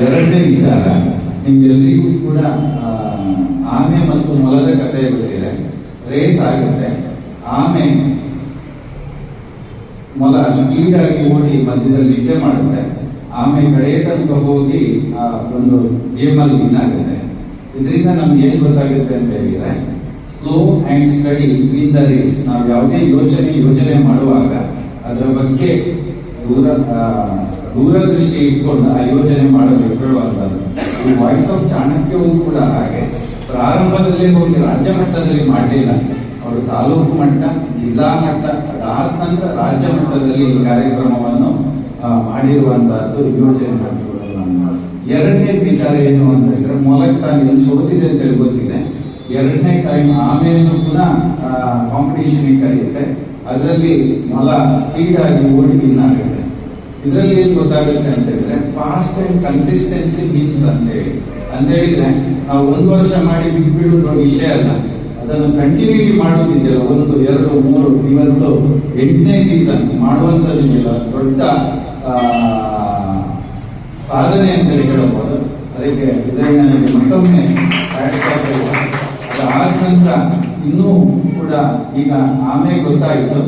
ಎರಡನೇ ವಿಚಾರ ನಿಮ್ಗೆಲ್ಲರಿಗೂ ಕೂಡ ಆಮೆ ಮತ್ತು ಮೊಲದ ಕಥೆ ಗೊತ್ತಿದೆ ರೇಸ್ ಆಗುತ್ತೆ. ಆಮೆ ಮೊಲ ಸ್ಪೀಡ್ ಆಗಿ ಓಡಿ ಮಧ್ಯದಲ್ಲಿ ನಿದ್ದೆ ಮಾಡುತ್ತೆ. ಆಮೆ ಕಡೆಯ ತನಕ ಹೋಗಿ, ಆ, ಒಂದು ಗೇಮಲ್ಲಿ ವಿನ್ ಆಗುತ್ತೆ. ಇದರಿಂದ ನಮ್ಗೆ ಏನ್ ಗೊತ್ತಾಗುತ್ತೆ ಅಂತ ಹೇಳಿದ್ರೆ slow and steady win the race ನಾವು ಯಾವುದೇ ಯೋಚನೆ ಯೋಚನೆ ಮಾಡುವಾಗ ಅದರ ಬಗ್ಗೆ ದೂರ ದೂರದೃಷ್ಟಿ ಇಟ್ಕೊಂಡು ಆ ಯೋಜನೆ ಮಾಡಲು ವಿಫಲವಾಗಬಾರದು. ಈ ವಾಯ್ಸ್ ಆಫ್ ಚಾಣಕ್ಯವೂ ಕೂಡ ಹಾಗೆ. ಪ್ರಾರಂಭದಲ್ಲಿ ಹೋಗಿ ರಾಜ್ಯ ಮಟ್ಟದಲ್ಲಿ ಮಾಡಲಿಲ್ಲ. ಅವರು ತಾಲೂಕು ಮಟ್ಟ, ಜಿಲ್ಲಾ ಮಟ್ಟ, ಅದಾದ ನಂತರ ರಾಜ್ಯ ಮಟ್ಟದಲ್ಲಿ ಈ ಕಾರ್ಯಕ್ರಮವನ್ನು ಮಾಡಿರುವಂತಹದ್ದು ಯೋಜನೆ. ಎರಡನೇ ವಿಚಾರ ಏನು ಅಂತ ಹೇಳಿದ್ರೆ ಮೊಲಕ್ ತಾನು ಸೋತಿದೆ ಅಂತ ಹೇಳಿ ಗೊತ್ತಿದೆ ಎರಡನೇ ಟೈಮ್ ಆಮೇಲೆ ಪುನಃ ಕಾಂಪಿಟೇಷನ್ ಕರೆಯುತ್ತೆ. ಅದರಲ್ಲಿ ಮೊಲ ಸ್ಪೀಡ್ ಆಗಿ ಓಡಿ ವಿನ್ ಆಗುತ್ತೆ. ಇದರಲ್ಲಿ ಏನ್ ಗೊತ್ತಾಗುತ್ತೆ ಅಂತ ಹೇಳಿದ್ರೆ ಫಾಸ್ಟ್ ಅಂಡ್ ಕನ್ಸಿಸ್ಟೆನ್ಸಿ ಮೀನ್ಸ್ ಅಂತ ಹೇಳಿ ಅಂತ ಹೇಳಿದ್ರೆ ನಾವು ಒಂದು ವರ್ಷ ಮಾಡಿ ಬಿಟ್ಬಿಡೋದು ವಿಷಯ ಅಲ್ಲ. ಅದನ್ನು ಕಂಟಿನ್ಯೂಲಿ ಮಾಡೋದಿದೆಯಲ್ಲ ಒಂದು, ಎರಡು, ಮೂರು, ಇವತ್ತು ಎಂಟನೇ ಸೀಸನ್ ಇಲ್ಲ ದೊಡ್ಡ ಸಾಧನೆ ಅಂತ ಹೇಳಬಹುದು. ಅದಕ್ಕೆ ನನಗೆ ಮತ್ತೊಮ್ಮೆ. ಅದಾದ ನಂತರ ಇನ್ನೂ ಕೂಡ ಈಗ ಆಮೇಲೆ ಗೊತ್ತಾಯಿತು.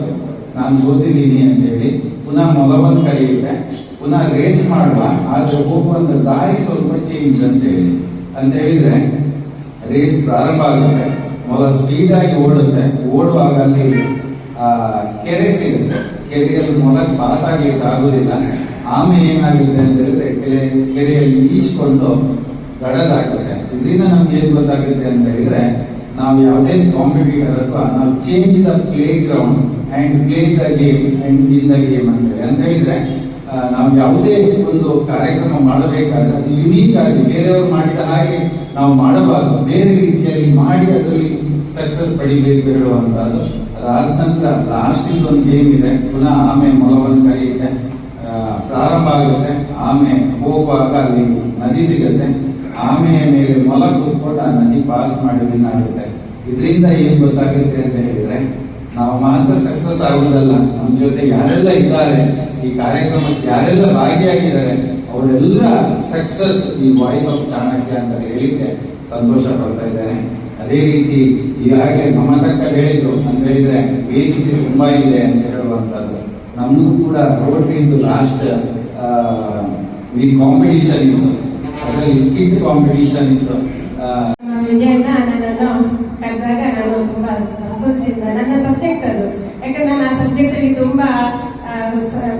ನಾನು ಸೋತಿದ್ದೀನಿ ಅಂತ ಹೇಳಿ ಪುನಃ ಮೊಲವನ್ನು ಕರೆಯುತ್ತೆ ಪುನಃ ರೇಸ್ ಮಾಡುವ, ಆದ್ರೆ ಹೋಗುವಂತ ದಾರಿ ಸ್ವಲ್ಪ ಚೇಂಜ್ ಅಂತ ಹೇಳಿ ಅಂತ ಹೇಳಿದ್ರೆ ರೇಸ್ ಪ್ರಾರಂಭ ಆಗುತ್ತೆ ಮೊಲ ಸ್ಪೀಡ್ ಆಗಿ ಓಡುತ್ತೆ, ಓಡುವಾಗ ಅಲ್ಲಿ ಕೆರೆ ಸಿಗುತ್ತೆ. ಕೆರೆಯಲ್ಲಿ ಮೊಲ ಪಾಸ್ ಆಗ್ಲಿಕ್ಕೆ ಆಗುದಿಲ್ಲ, ಆಮೇಲೆ ಏನಾಗುತ್ತೆ ಅಂತ ಹೇಳಿದ್ರೆ, ಕೆರೆ, ಕೆರೆಯಲ್ಲಿ ಈಜ್ಕೊಂಡು ಗಡದಾಗುತ್ತೆ ಇದರಿಂದ ನಮ್ಗೆ ಏನ್ ಗೊತ್ತಾಗುತ್ತೆ ಅಂತ ಹೇಳಿದ್ರೆ ನಾವು ಯಾವುದೇ ಕಾಂಪಿಟೇಟರ್ ಅಥವಾ ನಾವು change the playground and play the game and win the game ಅಂತ ಹೇಳಿ ಅಂತ ಹೇಳಿದ್ರೆ ನಾವು ಯಾವುದೇ ಒಂದು ಕಾರ್ಯಕ್ರಮ ಮಾಡಬೇಕಾದ್ರೆ ಅದು ಯುನೀಕ್ ಆಗಿ ಬೇರೆಯವರು ಮಾಡಿದ ಹಾಗೆ ನಾವು ಮಾಡಬಾರದು. ಬೇರೆ ರೀತಿಯಲ್ಲಿ ಮಾಡಿ ಅದರಲ್ಲಿ ಸಕ್ಸಸ್ ಪಡಿಬೇಕು ಹೇಳುವಂತಹದ್ದು ಅದಾದ ನಂತರ ಲಾಸ್ಟ್ ಒಂದು ಗೇಮ್ ಇದೆ. ಪುನಃ ಆಮೆ ಮೊಲವನ್ನು ಕರೆಯುತ್ತೆ ಪ್ರಾರಂಭ ಆಗುತ್ತೆ. ಆಮೆ ಹೋಗುವಾಗ ಅಲ್ಲಿ ನದಿ ಸಿಗುತ್ತೆ. ಆಮೆಯ ಮೇಲೆ ಮೊಲ ಕೂತ್ಕೊಂಡು ಆ ನದಿ ಪಾಸ್ ಮಾಡಿ ವಿನ್ ಆಗುತ್ತೆ ಇದರಿಂದ ಏನ್ ಗೊತ್ತಾಗುತ್ತೆ ಅಂತ ಹೇಳಿದ್ರೆ, ನಾವು ಮಾತ್ರ ಸಕ್ಸಸ್ ಆಗೋದಲ್ಲ ನಮ್ಮ ಜೊತೆ ಯಾರೆಲ್ಲ ಇದ್ದಾರೆ, ಈ ಕಾರ್ಯಕ್ರಮಕ್ಕೆ ಯಾರೆಲ್ಲ ಭಾಗಿಯಾಗಿದ್ದಾರೆ, ಅವರೆಲ್ಲ ಸಕ್ಸಸ್ ಈ ವಾಯ್ಸ್ ಆಫ್ ಚಾಣಕ್ಯ ಅಂತ ಹೇಳಿಕ್ಕೆ ಸಂತೋಷ ಪಡ್ತಾ ಇದ್ದಾರೆ. ಅದೇ ರೀತಿ ಈಗಾಗಲೇ ನಮ್ಮ ತಕ್ಕ ಹೇಳಿದ್ರು, ಅಂತ ಹೇಳಿದ್ರೆ ವೇದಿಕೆ ತುಂಬಾ ಇದೆ ಅಂತ ಹೇಳುವಂತದ್ದು ನಮ್ದು ಕೂಡ ರೋಟ್ರಿಂದು ಲಾಸ್ಟ್ ಈ ಕಾಂಪಿಟೀಷನ್ ಇತ್ತು. ಅದರಲ್ಲಿ ಸ್ಕಿಟ್ ಕಾಂಪಿಟಿಷನ್ ಇತ್ತು. ಕರೆದಾಗ ನಾನು ತುಂಬಾ ನನ್ನ ಸಬ್ಜೆಕ್ಟ್ ಅದು. ಯಾಕಂದ್ರೆ ನಾನು ಆ ಸಬ್ಜೆಕ್ಟ್ ಅಲ್ಲಿ ತುಂಬಾ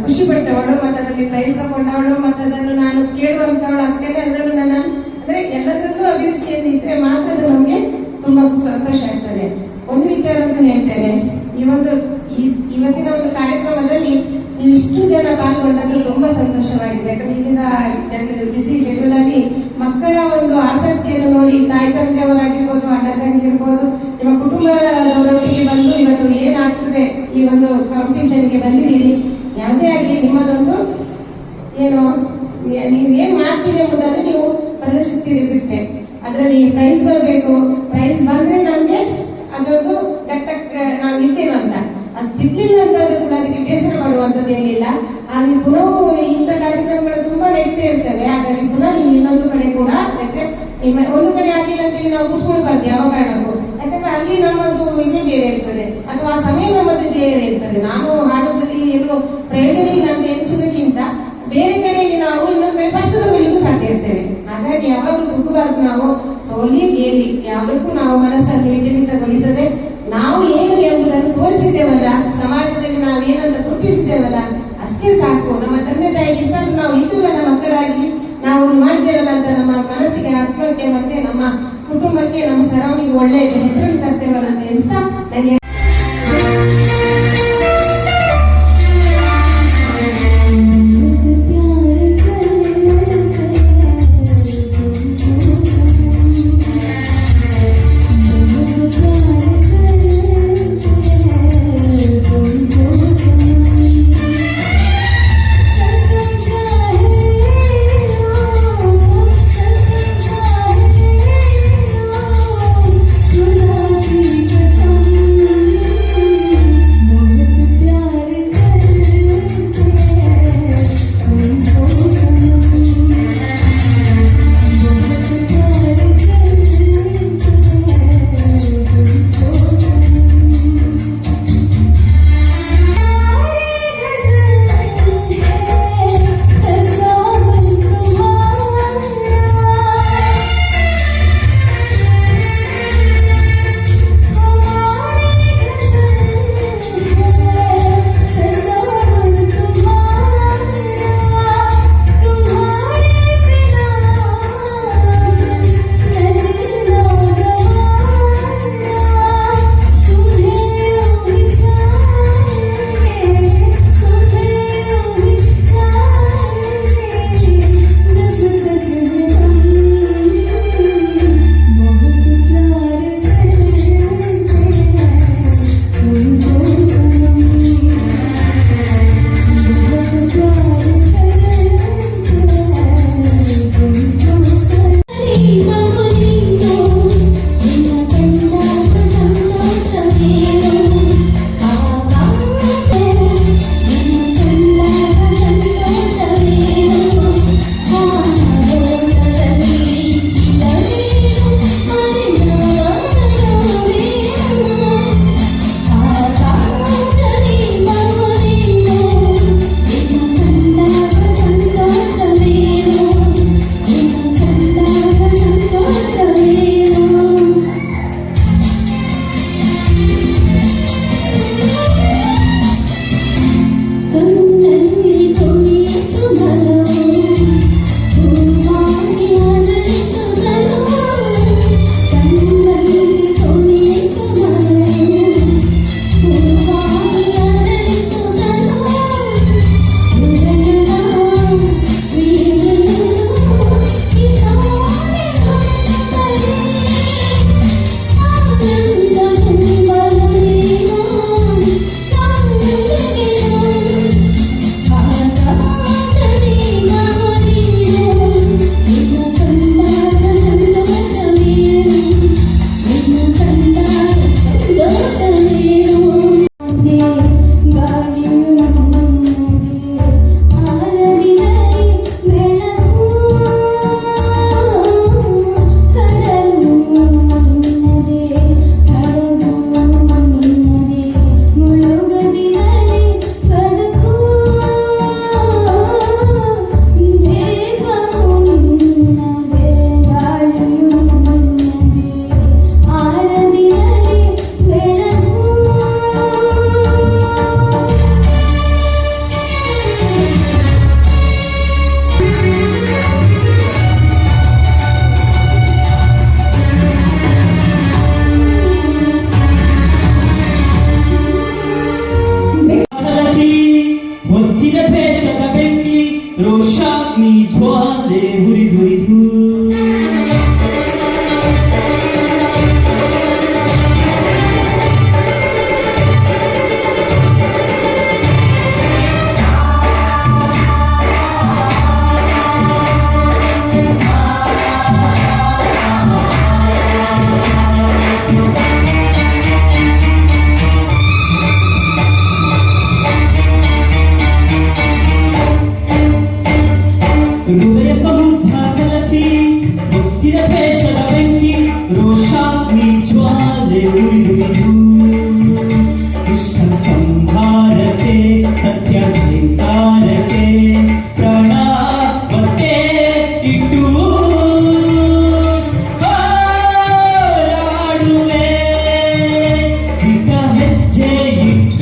ಖುಷಿ ಪಟ್ಟವಳು ಮತ್ತೆ ಅದರಲ್ಲಿ ಪ್ರೈಸ್ ತಗೊಂಡವಳು, ಮತ್ತೆ ಅದನ್ನು ನಾನು ಕೇಳುವಂತವಳು ಆಗ್ತೇನೆ ಅದರಲ್ಲೂ ನನ್ನ, ಅಂದ್ರೆ ಎಲ್ಲದರಲ್ಲೂ ಅಭಿರುಚಿಯಲ್ಲಿ ಇದ್ರೆ ಮಾತ್ರ ಅದು ತುಂಬಾ ಸಂತೋಷ ಆಗ್ತದೆ. ಒಂದು ವಿಚಾರ ಅಂತ ಹೇಳ್ತೇನೆ. ಈ- ಇವತ್ತಿನ ಒಂದು ಕಾರ್ಯಕ್ರಮದಲ್ಲಿ ನೀವು ಇಷ್ಟು ಜನ ಪಾಲ್ಗೊಂಡಾಗ ತುಂಬಾ ಸಂತೋಷವಾಗಿದೆ. ಯಾಕಂದ್ರೆ ಇಲ್ಲಿನ ಬಿಸಿ ಕಾಂಪಿಟೇಷನ್ಗೆ ಬಂದಿದ್ದೀರಿ. ಯಾವುದೇ ಆಗಲಿ ನಿಮ್ಮದೊಂದು ಏನು ನೀವು ಏನು ಮಾಡ್ತೀರಿ ಎಂಬುದನ್ನು ನೀವು ಪ್ರದರ್ಶಿಸ್ತೀರಿ ಬಿಟ್ಟೆ ಅದರಲ್ಲಿ ಪ್ರೈಸ್ ಬರಬೇಕು. ಪ್ರೈಸ್ ಬಂದ್ರೆ ನಮಗೆ ಅದೊಂದು ಘಟ್ಟಕ್ಕೆ ನಾವು ನಿಲ್ತೇವಂತ ಅದು ಸಿಗ್ಲಿಲ್ಲ ಅಂತಂದ್ರೆ ಕೂಡ ಅದಕ್ಕೆ ಬೇಸರ ಮಾಡುವಂಥದ್ದು ಏನಿಲ್ಲ. ಅಲ್ಲಿ ಪುನಃ ಇಂಥ ಕಾರ್ಯಕ್ರಮಗಳು ತುಂಬಾ ನಡೀತಾ ಇರ್ತವೆ. ಹಾಗಾಗಿ ಪುನಃ ನೀವು ಇನ್ನೊಂದು ಕಡೆ ಕೂಡ ಯಾಕೆ ನಿಮ್ಮ ಒಂದು ಕಡೆ ಆಗಿಲ್ಲ ಅಂತೇಳಿ ನಾವು ಕೂತ್ಕೊಳ್ಬಾರ್ದು, ಯಾವ ಕಾರಣಕ್ಕೂ. ಯಾಕಂದ್ರೆ ಅಲ್ಲಿ ನಮ್ಮದು ಇದೆ ಬೇರೆ ಇರ್ತದೆ. ಅಥವಾ ಆ ಸಮಯ ನಮ್ಮದು ಬೇರೆ ಇರ್ತದೆ. ನಾನು ಹಾಡೋದ್ರಲ್ಲಿ ಏನು ಪ್ರಯೋಜನ ಇಲ್ಲ ಅಂತ ಎನಿಸುವುದಕ್ಕಿಂತ ಬೇರೆ ಕಡೆಯಲ್ಲಿ ನಾವು ಇನ್ನೊಂದು ಕಡೆ ಫಸ್ಟ್ ತಗೊಳ್ಳಿಕ್ಕೂ ಸಾಧ್ಯ ಹಾಗಾಗಿ ಯಾವಾಗಲೂ ಕುಗ್ಗಬಾರ್ದು ನಾವು ಸೋಲಿ ಗೆಲ್ಲಿ ಯಾವುದಕ್ಕೂ ನಾವು ಮನಸ್ಸನ್ನು ವಿಚಲಿತಗೊಳಿಸದೆ ನಾವು ಏನು ಎಂಬುದನ್ನು ತೋರಿಸಿದ್ದೇವಲ್ಲ, ಸಮಾಜದಲ್ಲಿ ನಾವು ಏನಂತ ಗುರುತಿಸಿದ್ದೇವಲ್ಲ, ಅಷ್ಟೇ ಸಾಕು. ನಮ್ಮ ತಂದೆ ತಾಯಿಗೆ ಇಷ್ಟಾದ್ರೂ ನಾವು ಇದ್ದು ಮಕ್ಕಳಾಗಿ ನಾವು ಮಾಡಿದ್ದೇವಲ್ಲ ಅಂತ ನಮ್ಮ ಮನಸ್ಸಿಗೆ ಆತ್ಮಕ್ಕೆ ಮತ್ತೆ ನಮ್ಮ ಕುಟುಂಬಕ್ಕೆ ನಮ್ಮ ಸರೌಂಡಿಂಗ್ ಒಳ್ಳೆ ಹೆಸರನ್ನು ತರ್ತೇವಲ್ಲ ಅಂತ ಎಣಿಸ್ತಾ ನನಗೆ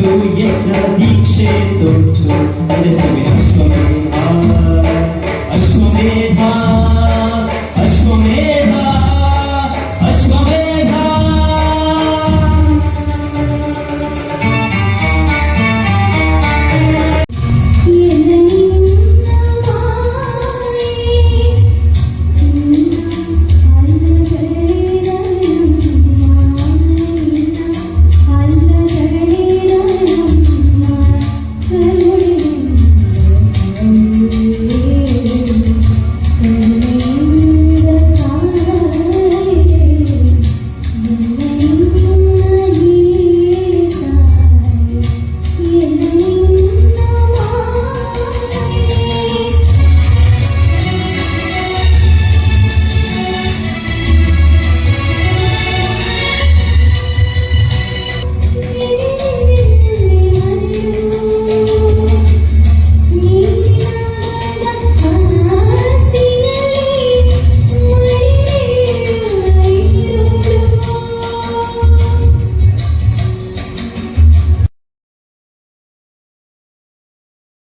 tu, jedna, dikše, tu, tu, tu, tu,